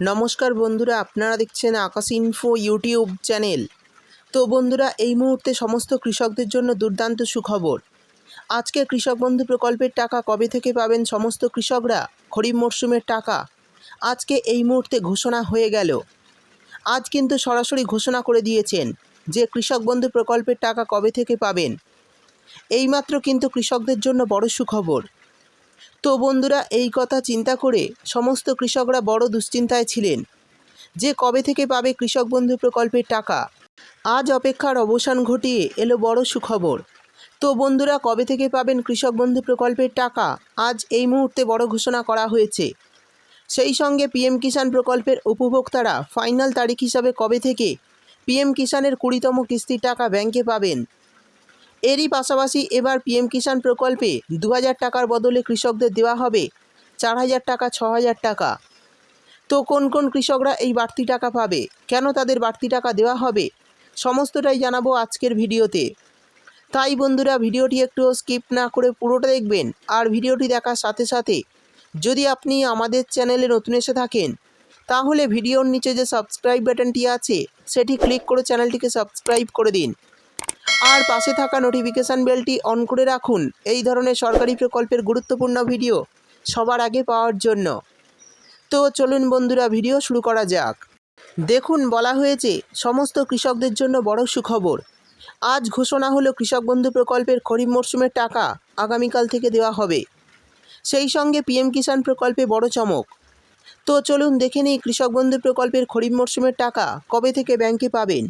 নমস্কার বন্ধুরা, আপনারা দেখছেন আকাশ ইনফো ইউটিউব চ্যানেল তো বন্ধুরা, এই মুহূর্তে সমস্ত কৃষকদের জন্য দুর্দান্ত সুখবর। আজকে কৃষক বন্ধু প্রকল্পের টাকা কবে থেকে পাবেন সমস্ত কৃষকরা? খরিফ মরশুমের টাকা। আজকে এই মুহূর্তে ঘোষণা হয়ে গেল। আজ কিন্তু সরাসরি ঘোষণা করে দিয়েছেন যে কৃষক বন্ধু প্রকল্পের টাকা কবে থেকে পাবেন। এইমাত্র কিন্তু কৃষকদের জন্য বড় সুখবর। তো বন্ধুরা, এই কথা চিন্তা করে সমস্ত কৃষকরা বড় দুশ্চিন্তায় ছিলেন। যে কবে থেকে পাবে কৃষক বন্ধু প্রকল্পের টাকা? আজ অপেক্ষার অবসান ঘটিয়ে এলো বড় সুখবর। তো বন্ধুরা, কবে থেকে পাবেন কৃষক বন্ধু প্রকল্পের টাকা? আজ এই মুহূর্তে বড় ঘোষণা করা হয়েছে। সেই সঙ্গে পিএম কিষাণ প্রকল্পের উপভোক্তারা ফাইনাল তারিখ হিসাবে কবে থেকে পিএম কিষাণের কুড়িতম কিস্তির টাকা ব্যাংকে পাবেন? এরই পাশাপাশি এবার পিএম কিষাণ প্রকল্পে দু হাজার টাকার বদলে কৃষকদের দেওয়া হবে চার হাজার টাকা ছ হাজার টাকা। তো কোন কোন কৃষকরা এই বাড়তি টাকা পাবে? কেন তাদের বাড়তি টাকা দেওয়া হবে? সমস্তটাই জানাব আজকের ভিডিওতে। তাই বন্ধুরা, ভিডিওটি একটু স্কিপ না করে পুরোটা দেখবেন আর ভিডিওটি দেখার সাথে সাথে যদি আপনি আমাদের চ্যানেলে নতুন এসে থাকেন, তাহলে ভিডিওর নিচে যে সাবস্ক্রাইব বাটনটি আছে, সেটি ক্লিক করে চ্যানেলটিকে সাবস্ক্রাইব করে দিন। আর পাশে থাকা নোটিফিকেশান বেলটি অন করে রাখুন। এই ধরনের সরকারি প্রকল্পের গুরুত্বপূর্ণ ভিডিও সবার আগে পাওয়ার জন্য। তো চলুন বন্ধুরা ভিডিও শুরু করা যাক। দেখুন, বলা হয়েছে, সমস্ত কৃষকদের জন্য বড় সুখবর। আজ ঘোষণা হলো কৃষক বন্ধু প্রকল্পের খরিফ মরশুমের টাকা আগামীকাল থেকে দেওয়া হবে। সেই সঙ্গে পিএম কিষাণ প্রকল্পে বড় চমক। তো চলুন দেখে নিই কৃষক বন্ধু প্রকল্পের খরিফ মরশুমের টাকা কবে থেকে ব্যাংকে পাবেন?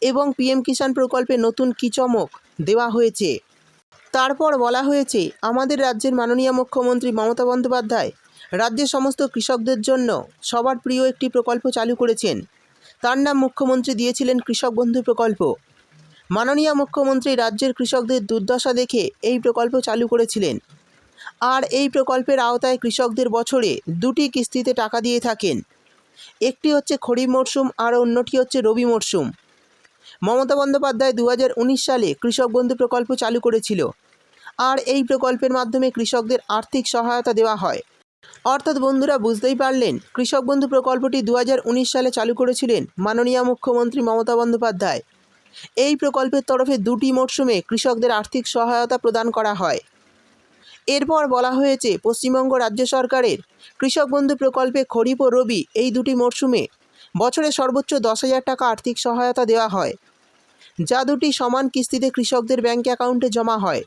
এবং পিএম কিষাণ প্রকল্পে নতুন কী চমক দেওয়া হয়েছে। তারপর বলা হয়েছে, আমাদের রাজ্যের মাননীয় মুখ্যমন্ত্রী মমতা বন্দ্যোপাধ্যায় রাজ্যের সমস্ত কৃষকদের জন্য সবার প্রিয় একটি প্রকল্প চালু করেছেন। তার নাম মুখ্যমন্ত্রী দিয়েছিলেন কৃষক বন্ধু প্রকল্প। মাননীয় মুখ্যমন্ত্রী রাজ্যের কৃষকদের দুর্দশা দেখে এই প্রকল্প চালু করেছিলেন। আর এই প্রকল্পের আওতায় কৃষকদের বছরে দুটি কিস্তিতে টাকা দিয়ে থাকেন। একটি হচ্ছে খরিফ মরশুম আর অন্যটি হচ্ছে রবি মরশুম। মমতা বন্দ্যোপাধ্যায় দু হাজার উনিশ সালে কৃষক বন্ধু প্রকল্প চালু করেছিল। আর এই প্রকল্পের মাধ্যমে কৃষকদের আর্থিক সহায়তা দেওয়া হয়। অর্থাৎ বন্ধুরা, বুঝতেই পারলেন, কৃষক বন্ধু প্রকল্পটি দু হাজার উনিশ সালে চালু করেছিলেন মাননীয় মুখ্যমন্ত্রী মমতা বন্দ্যোপাধ্যায়। এই প্রকল্পের তরফে দুটি মরশুমে কৃষকদের আর্থিক সহায়তা প্রদান করা হয়। এরপর বলা হয়েছে, পশ্চিমবঙ্গ রাজ্য সরকারের কৃষক বন্ধু প্রকল্পে খরিফ ও রবি এই দুটি মরশুমে বছরে সর্বোচ্চ দশ হাজার টাকা আর্থিক সহায়তা দেওয়া হয়। যা দুটি সমান কিস্তিতে কৃষকদের ব্যাঙ্ক অ্যাকাউন্টে জমা হয়।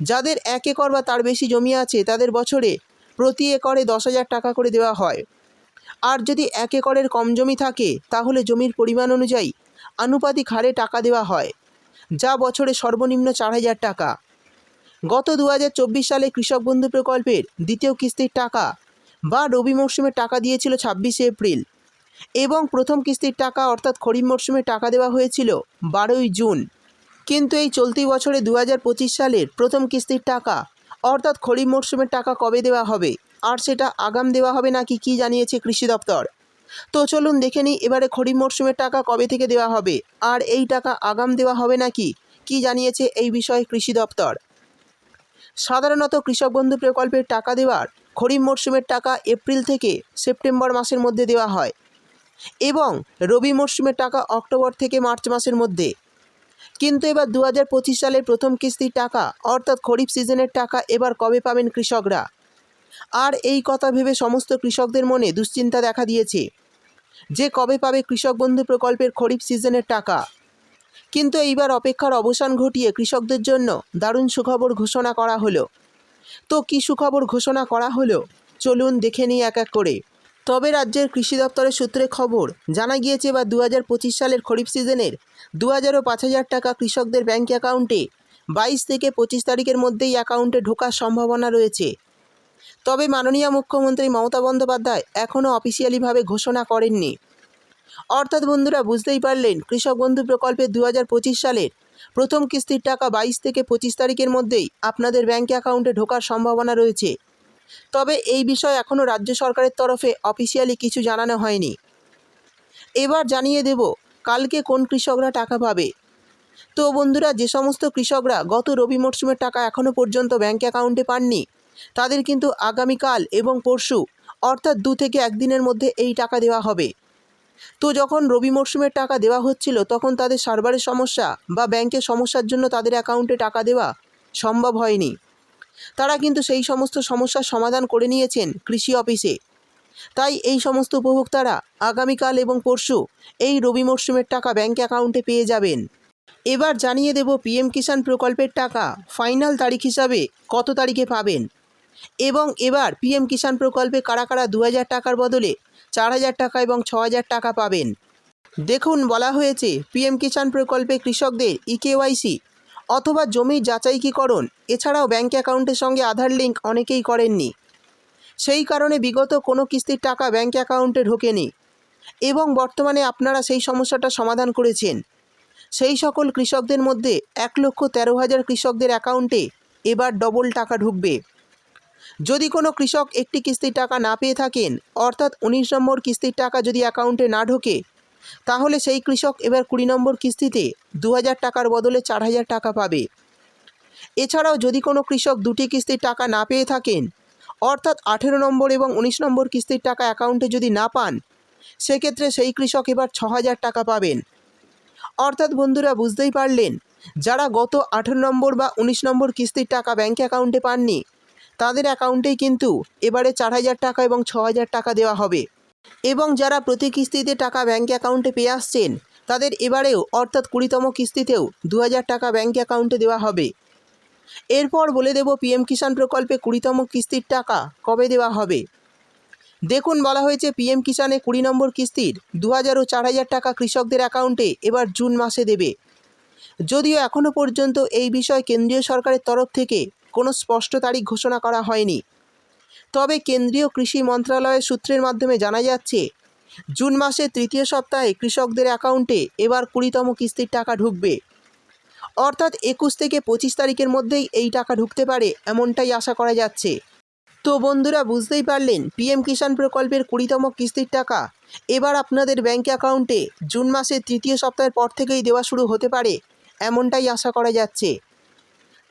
যাদের এক একর বা তার বেশি জমি আছে, তাদের বছরে প্রতি একরে দশ হাজার টাকা করে দেওয়া হয়। আর যদি এক একরের কম জমি থাকে, তাহলে জমির পরিমাণ অনুযায়ী আনুপাতিক হারে টাকা দেওয়া হয়, যা বছরে সর্বনিম্ন চার হাজার টাকা। গত দুহাজার চব্বিশ সালে কৃষক বন্ধু প্রকল্পের দ্বিতীয় কিস্তির টাকা বা রবি মরশুমের টাকা দিয়েছিল ছাব্বিশে এপ্রিল। এবং প্রথম কিস্তির টাকা অর্থাৎ খরিফ মরশুমে টাকা দেওয়া হয়েছিল বারোই জুন। কিন্তু এই চলতি বছরে দু হাজার পঁচিশ সালের প্রথম কিস্তির টাকা অর্থাৎ খরিফ মরশুমের টাকা কবে দেওয়া হবে? আর সেটা আগাম দেওয়া হবে নাকি কি জানিয়েছে কৃষি দপ্তর? তো চলুন দেখে নিই এবারে খরিফ মরশুমের টাকা কবে থেকে দেওয়া হবে? আর এই টাকা আগাম দেওয়া হবে নাকি কি জানিয়েছে এই বিষয়ে কৃষি দপ্তর? সাধারণত কৃষক বন্ধু প্রকল্পের টাকা দেওয়ার খরিফ মরশুমের টাকা এপ্রিল থেকে সেপ্টেম্বর মাসের মধ্যে দেওয়া হয়। এবং রবি মরশুমের টাকা অক্টোবর থেকে মার্চ মাসের মধ্যে। কিন্তু এবার দু হাজার পঁচিশ সালের প্রথম কিস্তির টাকা, অর্থাৎ খরিফ সিজনের টাকা, এবার কবে পাবেন কৃষকরা? আর এই কথা ভেবে সমস্ত কৃষকদের মনে দুশ্চিন্তা দেখা দিয়েছে, যে কবে পাবে কৃষক বন্ধু প্রকল্পের খরিফ সিজনের টাকা। কিন্তু এইবার অপেক্ষার অবসান ঘটিয়ে কৃষকদের জন্য দারুণ সুখবর ঘোষণা করা হলো। তো কী সুখবর ঘোষণা করা হলো? চলুন দেখে নিই এক এক করে। তবে রাজ্যের কৃষি দপ্তরের সূত্রে খবর, জানা গিয়েছে বা দু হাজার পঁচিশ সালের খরিফ সিজনের দু হাজার ও পাঁচ হাজার টাকা কৃষকদের ব্যাঙ্ক অ্যাকাউন্টে বাইশ থেকে পঁচিশ তারিখের মধ্যেই অ্যাকাউন্টে ঢোকার সম্ভাবনা রয়েছে। তবে মাননীয় মুখ্যমন্ত্রী মমতা বন্দ্যোপাধ্যায় এখনও অফিসিয়ালিভাবে ঘোষণা করেননি। অর্থাৎ বন্ধুরা, বুঝতেই পারলেন, কৃষক বন্ধু প্রকল্পে দু হাজার পঁচিশ সালের প্রথম কিস্তির টাকা বাইশ থেকে পঁচিশ তারিখের মধ্যেই আপনাদের ব্যাঙ্ক অ্যাকাউন্টে ঢোকার সম্ভাবনা রয়েছে। তবে এই বিষয়ে এখনও রাজ্য সরকারের তরফে অফিসিয়ালি কিছু জানানো হয়নি। এবার জানিয়ে দেব, কালকে কোন কৃষকরা টাকা পাবে? তো বন্ধুরা, যে সমস্ত কৃষকরা গত রবি মরশুমের টাকা এখনও পর্যন্ত ব্যাঙ্ক অ্যাকাউন্টে পাননি, তাদের কিন্তু আগামীকাল এবং পরশু, অর্থাৎ দু থেকে একদিনের মধ্যে এই টাকা দেওয়া হবে। তো যখন রবি মরশুমের টাকা দেওয়া হচ্ছিল, তখন তাদের সার্ভারের সমস্যা বা ব্যাংকের সমস্যার জন্য তাদের অ্যাকাউন্টে টাকা দেওয়া সম্ভব হয়নি। তারা কিন্তু সেই সমস্ত সমস্যার সমাধান করে নিয়েছেন কৃষি অফিসে। তাই এই সমস্ত উপভোক্তারা আগামীকাল এবং পরশু এই রবি মরশুমের টাকা ব্যাঙ্ক অ্যাকাউন্টে পেয়ে যাবেন। এবার জানিয়ে দেব পিএম কিষাণ প্রকল্পের টাকা ফাইনাল তারিখ হিসাবে কত তারিখে পাবেন? এবং এবার পিএম কিষাণ প্রকল্পে কারা কারা দু হাজার টাকার বদলে চার হাজার টাকা এবং ছ হাজার টাকা পাবেন? দেখুন বলা হয়েছে, পিএম কিষাণ প্রকল্পে কৃষকদের ইকেওয়াইসি অথবা জমির যাচাইকীকরণ এছাড়াও ব্যাঙ্ক অ্যাকাউন্টের সঙ্গে আধার লিঙ্ক অনেকেই করেননি। সেই কারণে বিগত কোনো কিস্তির টাকা ব্যাঙ্ক অ্যাকাউন্টে ঢোকেনি এবং বর্তমানে আপনারা সেই সমস্যাটা সমাধান করেছেন। সেই সকল কৃষকদের মধ্যে এক লক্ষ তেরো হাজার কৃষকদের অ্যাকাউন্টে এবার ডবল টাকা ঢুকবে। যদি কোনো কৃষক একটি কিস্তির টাকা না পেয়ে থাকেন, অর্থাৎ উনিশ নম্বর কিস্তির টাকা যদি অ্যাকাউন্টে না ঢোকে তাহলে সেই কৃষক এবার কুড়ি নম্বর কিস্তিতে দু হাজার টাকার বদলে চার হাজার টাকা পাবে। এছাড়াও যদি কোনো কৃষক দুটি কিস্তির টাকা না পেয়ে থাকেন, অর্থাৎ আঠেরো নম্বর এবং উনিশ নম্বর কিস্তির টাকা অ্যাকাউন্টে যদি না পান, সেক্ষেত্রে সেই কৃষক এবার ছ টাকা পাবেন। অর্থাৎ বন্ধুরা বুঝতেই পারলেন, যারা গত আঠেরো নম্বর বা উনিশ নম্বর কিস্তির টাকা ব্যাঙ্ক অ্যাকাউন্টে পাননি, তাদের অ্যাকাউন্টেই কিন্তু এবারে চার হাজার টাকা এবং ছ হাজার টাকা দেওয়া হবে। এবং যারা প্রতি কিস্তিতে টাকা ব্যাঙ্ক অ্যাকাউন্টে পেয়ে আসছেন, তাদের এবারেও অর্থাৎ কুড়িতম কিস্তিতেও দু হাজার টাকা ব্যাঙ্ক অ্যাকাউন্টে দেওয়া হবে। এরপর বলে দেব পিএম কিষাণ প্রকল্পে কুড়িতম কিস্তির টাকা কবে দেওয়া হবে। দেখুন, বলা হয়েছে পিএম কিষাণে কুড়ি নম্বর কিস্তির দু হাজার ও চার হাজার টাকা কৃষকদের অ্যাকাউন্টে এবার জুন মাসে দেবে। যদিও এখনও পর্যন্ত এই বিষয়ে কেন্দ্রীয় সরকারের তরফ থেকে কোনো স্পষ্ট তারিখ ঘোষণা করা হয়নি। তবে কেন্দ্রীয় কৃষি মন্ত্রণালয়ের সূত্রের মাধ্যমে জানা যাচ্ছে, জুন মাসের তৃতীয় সপ্তাহে কৃষকদের অ্যাকাউন্টে এবার কুড়িতম কিস্তির টাকা ঢুকবে। অর্থাৎ একুশ থেকে পঁচিশ তারিখের মধ্যেই এই টাকা ঢুকতে পারে এমনটাই আশা করা যাচ্ছে। তো বন্ধুরা, বুঝতেই পারলেন, পিএম কিষাণ প্রকল্পের কুড়িতম কিস্তির টাকা এবার আপনাদের ব্যাঙ্ক অ্যাকাউন্টে জুন মাসের তৃতীয় সপ্তাহের পর থেকেই দেওয়া শুরু হতে পারে, এমনটাই আশা করা যাচ্ছে।